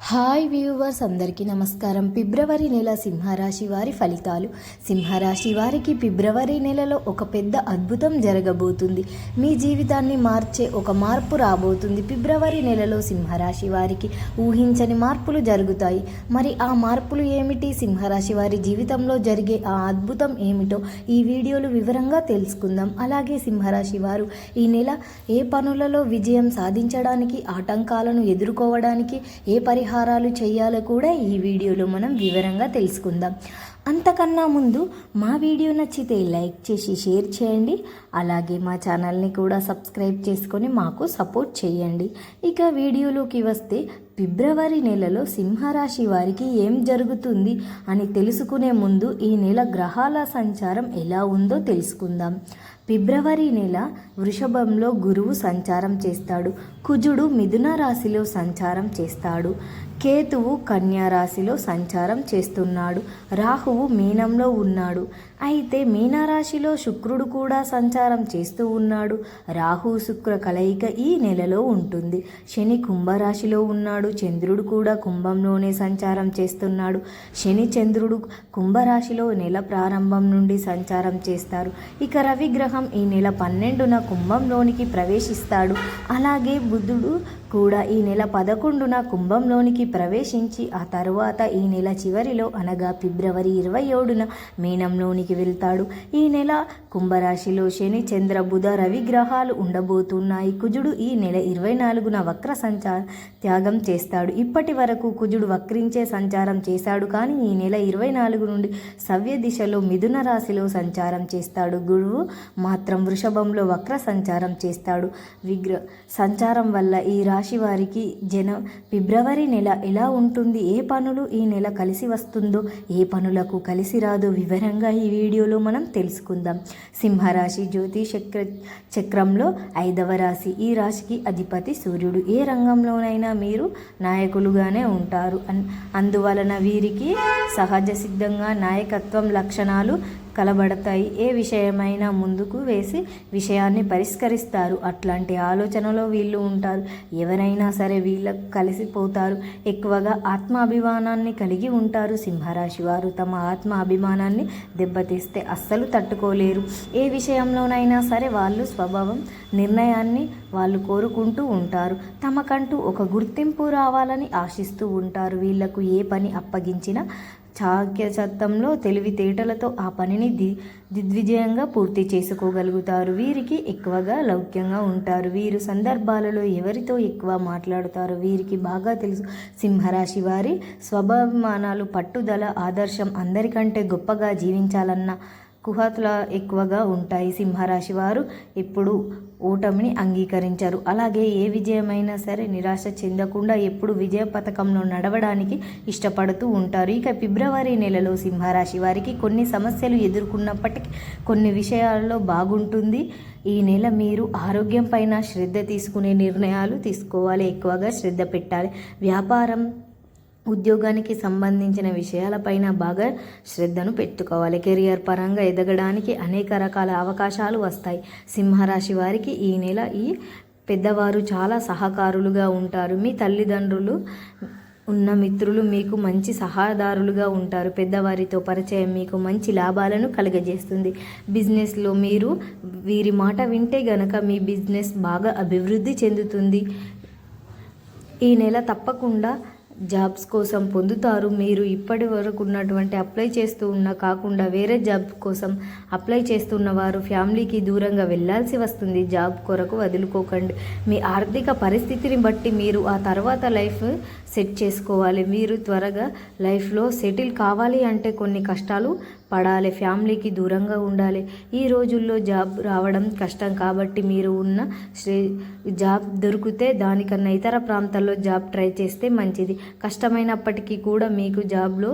Hi viewers అందరికీ నమస్కారం. ఫిబ్రవరి నెల సింహరాశి వారి ఫలితాలు. సింహరాశి వారికి ఫిబ్రవరి నెలలో ఒక పెద్ద అద్భుతం జరగబోతుంది. మీ జీవితాన్ని మార్చే ఒక మార్పు రాబోతుంది. ఫిబ్రవరి నెలలో సింహరాశి వారికి ఊహించని మార్పులు జరుగుతాయి. మరి ఆ మార్పులు ఏమిటి? సింహరాశి వారి జీవితంలో జరిగే ఆ అద్భుతం ఏమిటో ఈ వీడియోలు వివరంగా తెలుసుకుందాం. అలాగే సింహరాశి వారు ఈ నెల ఏ పనులలో విజయం సాధించడానికి ఆటంకాలను ఎదుర్కోవడానికి ఏ పరిహారాలు చేయాలో కూడా ఈ వీడియోలో మనం వివరంగా తెలుసుకుందాం. అంతకన్నా ముందు మా వీడియో నచ్చితే లైక్ చేసి షేర్ చేయండి. అలాగే మా ఛానల్ని కూడా సబ్స్క్రైబ్ చేసుకొని మాకు సపోర్ట్ చేయండి. ఇక వీడియోలోకి వస్తే ఫిబ్రవరి నెలలో సింహరాశి వారికి ఏం జరుగుతుంది అని తెలుసుకునే ముందు ఈ నెల గ్రహాల సంచారం ఎలా ఉందో తెలుసుకుందాం. ఫిబ్రవరి నెల వృషభంలో గురువు సంచారం చేస్తాడు. కుజుడు మిథున రాశిలో సంచారం చేస్తాడు. కేతువు కన్యారాశిలో సంచారం చేస్తున్నాడు. రాహువు మీనంలో ఉన్నాడు. అయితే మీనరాశిలో శుక్రుడు కూడా సంచారం చేస్తూ ఉన్నాడు. రాహు శుక్ర కలయిక ఈ నెలలో ఉంటుంది. శని కుంభరాశిలో ఉన్నాడు. చంద్రుడు కూడా కుంభంలోనే సంచారం చేస్తున్నాడు. శని చంద్రుడు కుంభరాశిలో నెల ప్రారంభం నుండి సంచారం చేస్తారు. ఇక రవి గ్రహం ఈ నెల పన్నెండున కుంభంలోనికి ప్రవేశిస్తాడు. అలాగే బుధుడు కూడా ఈ నెల పదకొండున కుంభంలోనికి ప్రవేశించి ఆ తరువాత ఈ నెల చివరిలో అనగా ఫిబ్రవరి ఇరవై ఏడున మీనంలోనికి వెళ్తాడు. ఈ నెల కుంభరాశిలో శని చంద్ర బుధ రవి గ్రహాలు ఉండబోతున్నాయి. కుజుడు ఈ నెల ఇరవై నాలుగున వక్ర సంచార త్యాగం చేస్తాడు. ఇప్పటి వరకు కుజుడు వక్రించే సంచారం చేశాడు కానీ ఈ నెల ఇరవై నాలుగు నుండి సవ్య దిశలో మిథున రాశిలో సంచారం చేస్తాడు. గురువు మాత్రం వృషభంలో వక్ర సంచారం చేస్తాడు. విగ్ర సంచారం వల్ల ఈ రాశి వారికి జన ఫిబ్రవరి నెల ఎలా ఉంటుంది? ఏ పనులు ఈ నెల కలిసి వస్తుందో ఏ పనులకు కలిసి రాదో వివరంగా ఈ వీడియోలో మనం తెలుసుకుందాం. సింహరాశి జ్యోతి చక్ర చక్రంలో ఐదవ రాశి. ఈ రాశికి అధిపతి సూర్యుడు. ఏ రంగంలోనైనా మీరు నాయకులుగానే ఉంటారు. అన్ అందువలన వీరికి సహజ సిద్ధంగా నాయకత్వం లక్షణాలు కలబడతాయి. ఏ విషయమైనా ముందుకు వేసి విషయాన్ని పరిష్కరిస్తారు. అట్లాంటి ఆలోచనలో వీళ్ళు ఉంటారు. ఎవరైనా సరే వీళ్ళకు కలిసిపోతారు. ఎక్కువగా ఆత్మాభిమానాన్ని కలిగి ఉంటారు. సింహరాశి వారు తమ ఆత్మ అభిమానాన్ని దెబ్బతీస్తే అస్సలు తట్టుకోలేరు. ఏ విషయంలోనైనా సరే వాళ్ళు స్వభావం నిర్ణయాన్ని వాళ్ళు కోరుకుంటూ ఉంటారు. తమకంటూ ఒక గుర్తింపు రావాలని ఆశిస్తూ ఉంటారు. వీళ్ళకు ఏ పని అప్పగించినా చాక్యచత్తంలో తెలివితేటలతో ఆ పనిని ది దిగ్విజయంగా పూర్తి చేసుకోగలుగుతారు. వీరికి ఎక్కువగా లౌక్యంగా ఉంటారు. వీరు సందర్భాలలో ఎవరితో ఎక్కువ మాట్లాడుతారు? వీరికి బాగా తెలుసు. సింహరాశి వారి స్వభావిమానాలు పట్టుదల ఆదర్శం అందరికంటే గొప్పగా జీవించాలన్న కుహతుల ఎక్కువగా ఉంటాయి. సింహరాశి వారు ఎప్పుడు ఓటమిని అంగీకరించారు. అలాగే ఏ విజయమైనా సరే నిరాశ చెందకుండా ఎప్పుడు విజయ పథకంలో నడవడానికి ఇష్టపడుతూ ఉంటారు. ఇక ఫిబ్రవరి నెలలో సింహరాశి వారికి కొన్ని సమస్యలు ఎదుర్కొన్నప్పటికీ కొన్ని విషయాల్లో బాగుంటుంది. ఈ నెల మీరు ఆరోగ్యం పైన శ్రద్ధ తీసుకునే నిర్ణయాలు తీసుకోవాలి. ఎక్కువగా శ్రద్ధ పెట్టాలి. వ్యాపారం ఉద్యోగానికి సంబంధించిన విషయాలపైన బాగా శ్రద్ధను పెట్టుకోవాలి. కెరియర్ పరంగా ఎదగడానికి అనేక రకాల అవకాశాలు వస్తాయి. సింహరాశి వారికి ఈ నెల ఈ పెద్దవారు చాలా సహకారులుగా ఉంటారు. మీ తల్లిదండ్రులు ఉన్న మిత్రులు మీకు మంచి సహాయదారులుగా ఉంటారు. పెద్దవారితో పరిచయం మీకు మంచి లాభాలను కలుగజేస్తుంది. బిజినెస్లో మీరు వీరి మాట వింటే గనక మీ బిజినెస్ బాగా అభివృద్ధి చెందుతుంది. ఈ నెల తప్పకుండా జాబ్స్ కోసం పొందుతారు. మీరు ఇప్పటి వరకు ఉన్నటువంటి అప్లై చేస్తూ ఉన్న కాకుండా వేరే జాబ్ కోసం అప్లై చేస్తున్న వారు ఫ్యామిలీకి దూరంగా వెళ్ళాల్సి వస్తుంది. జాబ్ కొరకు వదులుకోకండి. మీ ఆర్థిక పరిస్థితిని బట్టి మీరు ఆ తర్వాత లైఫ్ సెట్ చేసుకోవాలి. మీరు త్వరగా లైఫ్లో సెటిల్ కావాలి అంటే కొన్ని కష్టాలు పడాలి. ఫ్యామిలీకి దూరంగా ఉండాలి. ఈ రోజుల్లో జాబ్ రావడం కష్టం కాబట్టి మీరు ఉన్న శ్రే జాబ్ దొరికితే దానికన్నా ఇతర ప్రాంతాల్లో జాబ్ ట్రై చేస్తే మంచిది. కష్టమైనప్పటికీ కూడా మీకు జాబ్లో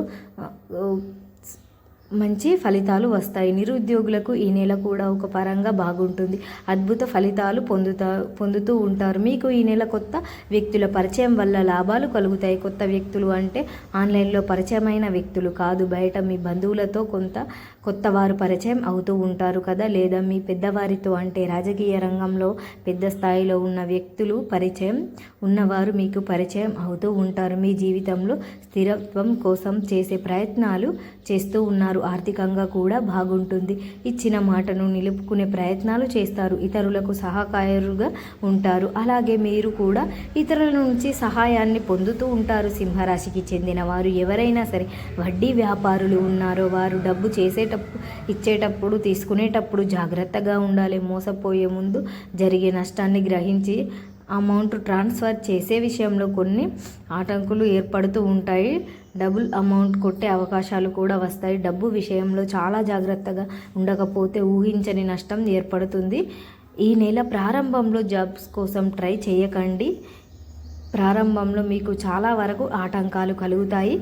మంచి ఫలితాలు వస్తాయి. నిరుద్యోగులకు ఈ నెల కూడా ఒక పరంగా బాగుంటుంది. అద్భుత ఫలితాలు పొందుతా పొందుతూ ఉంటారు. మీకు ఈ నెల కొత్త వ్యక్తుల పరిచయం వల్ల లాభాలు కలుగుతాయి. కొత్త వ్యక్తులు అంటే ఆన్లైన్లో పరిచయమైన వ్యక్తులు కాదు. బయట మీ బంధువులతో కొంత కొత్త వారు పరిచయం అవుతూ ఉంటారు కదా? లేదా మీ పెద్దవారితో అంటే రాజకీయ రంగంలో పెద్ద స్థాయిలో ఉన్న వ్యక్తులు పరిచయం ఉన్నవారు మీకు పరిచయం అవుతూ ఉంటారు. మీ జీవితంలో స్థిరత్వం కోసం చేసే ప్రయత్నాలు చేస్తూ ఉన్నారు. ఆర్థికంగా కూడా బాగుంటుంది. ఇచ్చిన మాటను నిలుపుకునే ప్రయత్నాలు చేస్తారు. ఇతరులకు సహకారుగా ఉంటారు. అలాగే మీరు కూడా ఇతరుల నుంచి సహాయాన్ని పొందుతూ ఉంటారు. సింహరాశికి చెందిన వారు ఎవరైనా సరే వడ్డీ వ్యాపారులు ఉన్నారో వారు డబ్బు చేసే ఇచ్చేటప్పుడు తీసుకునేటప్పుడు జాగ్రత్తగా ఉండాలి. మోసపోయే ముందు జరిగే నష్టాన్ని గ్రహించి అమౌంట్ ట్రాన్స్ఫర్ చేసే విషయంలో కొన్ని ఆటంకులు ఏర్పడుతూ ఉంటాయి. డబుల్ అమౌంట్ కొట్టే అవకాశాలు కూడా వస్తాయి. డబ్బు విషయంలో చాలా జాగ్రత్తగా ఉండకపోతే ఊహించని నష్టం ఏర్పడుతుంది. ఈ నెల ప్రారంభంలో జాబ్స్ కోసం ట్రై చేయకండి. ప్రారంభంలో మీకు చాలా వరకు ఆటంకాలు కలుగుతాయి.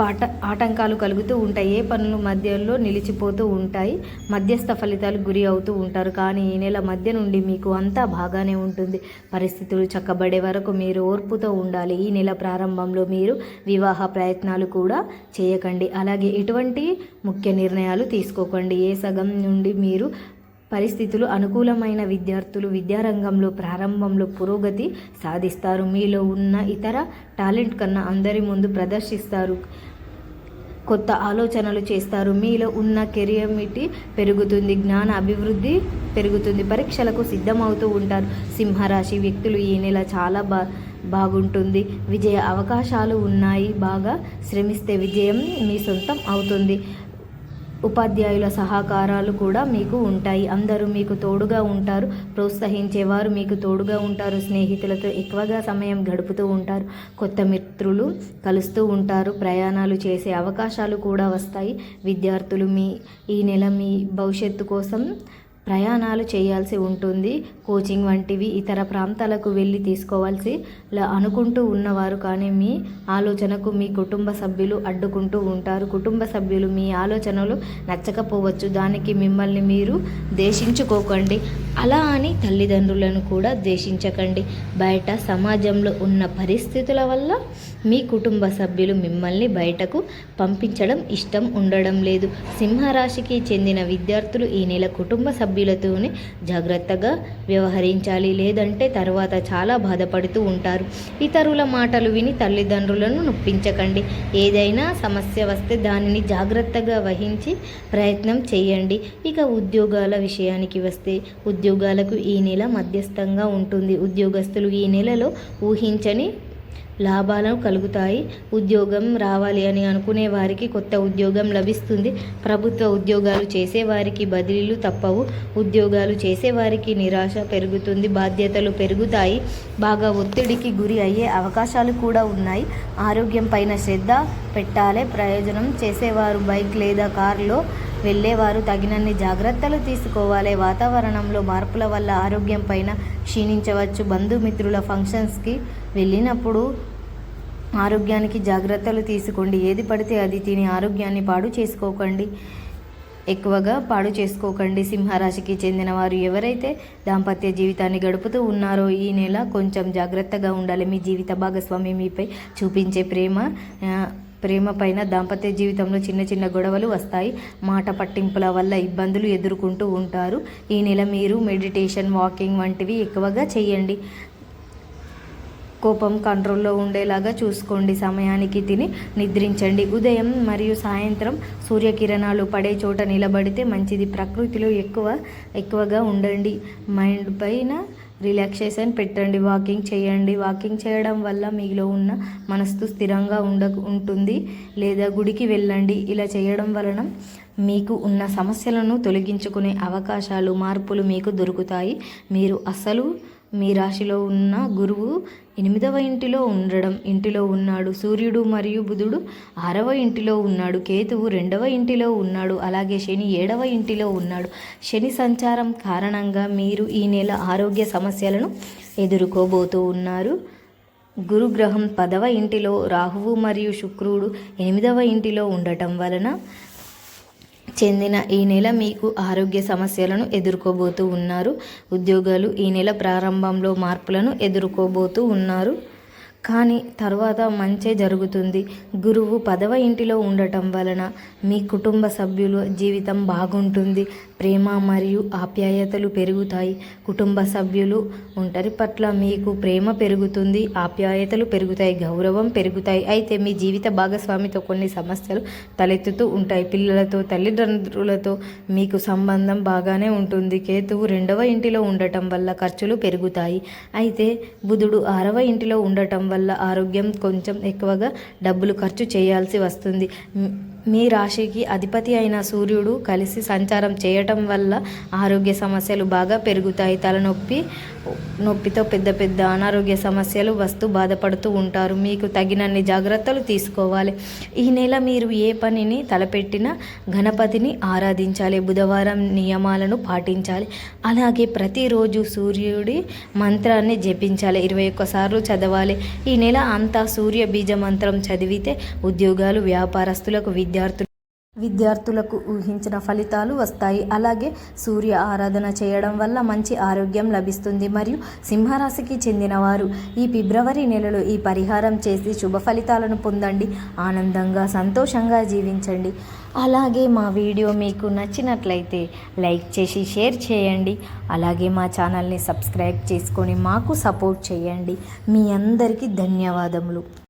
పాట ఆటంకాలు కలుగుతూ ఉంటాయి. ఏ పనులు మధ్యలో నిలిచిపోతూ ఉంటాయి. మధ్యస్థ ఫలితాలు గురి అవుతూ ఉంటారు. కానీ ఈ నెల మధ్య నుండి మీకు అంతా బాగానే ఉంటుంది. పరిస్థితులు చక్కబడే వరకు మీరు ఓర్పుతో ఉండాలి. ఈ నెల ప్రారంభంలో మీరు వివాహ ప్రయత్నాలు కూడా చేయకండి. అలాగే ఎటువంటి ముఖ్య నిర్ణయాలు తీసుకోకండి. ఏ సగం నుండి మీరు పరిస్థితులు అనుకూలమైన విద్యార్థులు విద్యారంగంలో ప్రారంభంలో పురోగతి సాధిస్తారు. మీలో ఉన్న ఇతర టాలెంట్ కన్నా అందరి ముందు ప్రదర్శిస్తారు. కొత్త ఆలోచనలు చేస్తారు. మీలో ఉన్న కెరియమిటీ పెరుగుతుంది జ్ఞాన అభివృద్ధి పెరుగుతుంది పరీక్షలకు సిద్ధమవుతూ ఉంటారు. సింహరాశి వ్యక్తులు ఈ నెల చాలా బా బాగుంటుంది. విజయ అవకాశాలు ఉన్నాయి. బాగా శ్రమిస్తే విజయం మీ సొంతం అవుతుంది. ఉపాధ్యాయుల సహకారాలు కూడా మీకు ఉంటాయి. అందరూ మీకు తోడుగా ఉంటారు. ప్రోత్సహించేవారు మీకు తోడుగా ఉంటారు. స్నేహితులతో ఎక్కువగా సమయం గడుపుతూ ఉంటారు. కొత్త మిత్రులు కలుస్తూ ఉంటారు. ప్రయాణాలు చేసే అవకాశాలు కూడా వస్తాయి. విద్యార్థులు మీ ఈ నెల మీ భవిష్యత్తు కోసం ప్రయాణాలు చేయాల్సి ఉంటుంది. కోచింగ్ వంటివి ఇతర ప్రాంతాలకు వెళ్ళి తీసుకోవాల్సి అనుకుంటూ ఉన్నవారు కానీ మీ ఆలోచనకు మీ కుటుంబ సభ్యులు అడ్డుకుంటూ ఉంటారు. కుటుంబ సభ్యులు మీ ఆలోచనలు నచ్చకపోవచ్చు. దానికి మిమ్మల్ని మీరు దేశించుకోకండి అలా అని తల్లిదండ్రులను కూడా ద్వేషించకండి. బయట సమాజంలో ఉన్న పరిస్థితుల వల్ల మీ కుటుంబ సభ్యులు మిమ్మల్ని బయటకు పంపించడం ఇష్టం ఉండడం లేదు. సింహరాశికి చెందిన విద్యార్థులు ఈ నెల కుటుంబ సభ్యులతోనే జాగ్రత్తగా వ్యవహరించాలి. లేదంటే తర్వాత చాలా బాధపడుతూ ఉంటారు. ఇతరుల మాటలు విని తల్లిదండ్రులను నొప్పించకండి. ఏదైనా సమస్య వస్తే దానిని జాగ్రత్తగా వహించి ప్రయత్నం చేయండి. ఇక ఉద్యోగాల విషయానికి వస్తే ఉద్యోగాలకు ఈ నెల మధ్యస్థంగా ఉంటుంది. ఉద్యోగస్తులు ఈ నెలలో ఊహించని లాభాలు కలుగుతాయి. ఉద్యోగం రావాలి అని అనుకునే వారికి కొత్త ఉద్యోగం లభిస్తుంది. ప్రభుత్వ ఉద్యోగాలు చేసేవారికి బదిలీలు తప్పవు. ఉద్యోగాలు చేసేవారికి నిరాశ పెరుగుతుంది. బాధ్యతలు పెరుగుతాయి. బాగా ఒత్తిడికి గురి అయ్యే అవకాశాలు కూడా ఉన్నాయి. ఆరోగ్యం పైన శ్రద్ధ పెట్టాలే ప్రయోజనం చేసేవారు బైక్ లేదా కారులో వెళ్ళేవారు. తగినన్ని జాగ్రత్తలు తీసుకోవాలి. వాతావరణంలో మార్పుల వల్ల ఆరోగ్యం పైన క్షీణించవచ్చు. బంధుమిత్రుల ఫంక్షన్స్కి వెళ్ళినప్పుడు ఆరోగ్యానికి జాగ్రత్తలు తీసుకోండి. ఏది పడితే అది తిని ఆరోగ్యాన్ని పాడు చేసుకోకండి. ఎక్కువగా పాడు చేసుకోకండి. సింహరాశికి చెందిన వారు ఎవరైతే దాంపత్య జీవితాన్ని గడుపుతూ ఉన్నారో ఈ నెల కొంచెం జాగ్రత్తగా ఉండాలి. మీ జీవిత భాగస్వామి మీపై చూపించే ప్రేమ ప్రేమ పైన దాంపత్య జీవితంలో చిన్న చిన్న గొడవలు వస్తాయి. మాట పట్టింపుల వల్ల ఇబ్బందులు ఎదుర్కొంటూ ఉంటారు. ఈ నెల మీరు మెడిటేషన్ వాకింగ్ వంటివి ఎక్కువగా చేయండి. కోపం కంట్రోల్లో ఉండేలాగా చూసుకోండి. సమయానికి తిని నిద్రించండి. ఉదయం మరియు సాయంత్రం సూర్యకిరణాలు పడే చోట నిలబడితే మంచిది. ప్రకృతిలో ఎక్కువ ఎక్కువగా ఉండండి. మైండ్ పైన రిలాక్సేషన్ పెట్టండి వాకింగ్ చేయండి. వాకింగ్ చేయడం వల్ల మీలో ఉన్న మనస్సు స్థిరంగా ఉండ ఉంటుంది. లేదా గుడికి వెళ్ళండి. ఇలా చేయడం వలన మీకు ఉన్న సమస్యలను తొలగించుకునే అవకాశాలు మార్పులు మీకు దొరుకుతాయి. మీరు అసలు మీ రాశిలో ఉన్న గురువు ఎనిమిదవ ఇంటిలో ఉండడం. ఇంటిలో ఉన్నాడు సూర్యుడు మరియు బుధుడు. ఆరవ ఇంటిలో ఉన్నాడు కేతువు. రెండవ ఇంటిలో ఉన్నాడు. అలాగే శని ఏడవ ఇంటిలో ఉన్నాడు. శని సంచారం కారణంగా మీరు ఈ నెల ఆరోగ్య సమస్యలను ఎదుర్కోబోతూ ఉన్నారు. గురుగ్రహం పదవ ఇంటిలో రాహువు మరియు శుక్రుడు ఎనిమిదవ ఇంటిలో ఉండటం వలన చెందిన ఈ నెల మీకు ఆరోగ్య సమస్యలను ఎదుర్కోబోతూ ఉన్నారు. ఉద్యోగాలు ఈ నెల ప్రారంభంలో మార్పులను ఎదుర్కోబోతూ ఉన్నారు. కానీ తర్వాత మంచే జరుగుతుంది. గురువు పదవ ఇంటిలో ఉండటం వలన మీ కుటుంబ సభ్యుల జీవితం బాగుంటుంది. ప్రేమ మరియు ఆప్యాయతలు పెరుగుతాయి. కుటుంబ సభ్యులు ఒంటరి పట్ల మీకు ప్రేమ పెరుగుతుంది. ఆప్యాయతలు పెరుగుతాయి. గౌరవం పెరుగుతాయి. అయితే మీ జీవిత భాగస్వామితో కొన్ని సమస్యలు తలెత్తుతూ ఉంటాయి. పిల్లలతో తల్లిదండ్రులతో మీకు సంబంధం బాగానే ఉంటుంది. కేతువు రెండవ ఇంటిలో ఉండటం వల్ల ఖర్చులు పెరుగుతాయి. అయితే బుధుడు ఆరవ ఇంటిలో ఉండటం వల్ల ఆరోగ్యం కొంచెం ఎక్కువగా డబ్బులు ఖర్చు చేయాల్సి వస్తుంది. మీ మీ రాశికి అధిపతి అయిన సూర్యుడు కలిసి సంచారం చేయటం వల్ల ఆరోగ్య సమస్యలు బాగా పెరుగుతాయి. తలనొప్పి నొప్పితో పెద్ద పెద్ద అనారోగ్య సమస్యలు వస్తూ బాధపడుతూ ఉంటారు. మీకు తగినన్ని జాగ్రత్తలు తీసుకోవాలి. ఈ నెల మీరు ఏ పనిని తలపెట్టినా గణపతిని ఆరాధించాలి. బుధవారం నియమాలను పాటించాలి. అలాగే ప్రతిరోజు సూర్యుడి మంత్రాన్ని జపించాలి. ఇరవై ఒక్కసార్లు చదవాలి. ఈ నెల అంతా సూర్య బీజ మంత్రం చదివితే ఉద్యోగాలు వ్యాపారస్తులకు విద్యార్థులు విద్యార్థులకు ఊహించిన ఫలితాలు వస్తాయి. అలాగే సూర్య ఆరాధన చేయడం వల్ల మంచి ఆరోగ్యం లభిస్తుంది. మరియు సింహరాశికి చెందినవారు ఈ ఫిబ్రవరి నెలలో ఈ పరిహారం చేసి శుభ ఫలితాలను పొందండి. ఆనందంగా సంతోషంగా జీవించండి. అలాగే మా వీడియో మీకు నచ్చినట్లయితే లైక్ చేసి షేర్ చేయండి. అలాగే మా ఛానల్ని సబ్స్క్రైబ్ చేసుకొని మాకు సపోర్ట్ చేయండి. మీ అందరికీ ధన్యవాదములు.